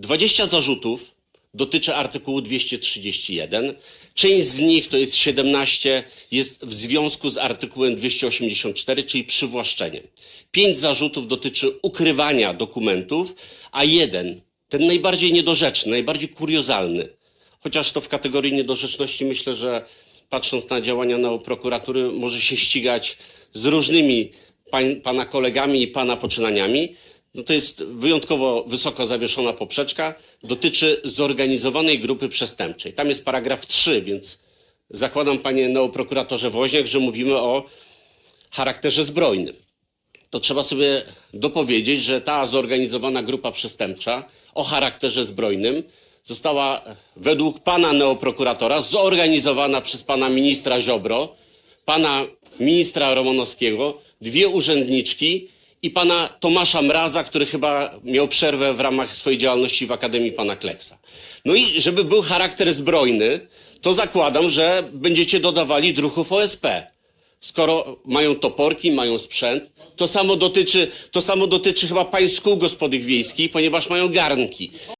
20 zarzutów dotyczy artykułu 231. Część z nich, to jest 17, jest w związku z artykułem 284, czyli przywłaszczeniem. Pięć zarzutów dotyczy ukrywania dokumentów, a jeden, ten najbardziej niedorzeczny, najbardziej kuriozalny, chociaż to w kategorii niedorzeczności myślę, że patrząc na działania neoprokuratury może się ścigać z różnymi pań, pana kolegami i pana poczynaniami. No to jest wyjątkowo wysoko zawieszona poprzeczka, dotyczy zorganizowanej grupy przestępczej. Tam jest paragraf 3, więc zakładam, panie neoprokuratorze Woźniak, że mówimy o charakterze zbrojnym. To trzeba sobie dopowiedzieć, że ta zorganizowana grupa przestępcza o charakterze zbrojnym została według pana neoprokuratora zorganizowana przez pana ministra Ziobro, pana ministra Romanowskiego, dwie urzędniczki i pana Tomasza Mraza, który chyba miał przerwę w ramach swojej działalności w Akademii pana Kleksa. No i żeby był charakter zbrojny, to zakładam, że będziecie dodawali druhów OSP. Skoro mają toporki, mają sprzęt, to samo dotyczy, to samo dotyczy chyba państw kół gospodyń wiejskich, ponieważ mają garnki.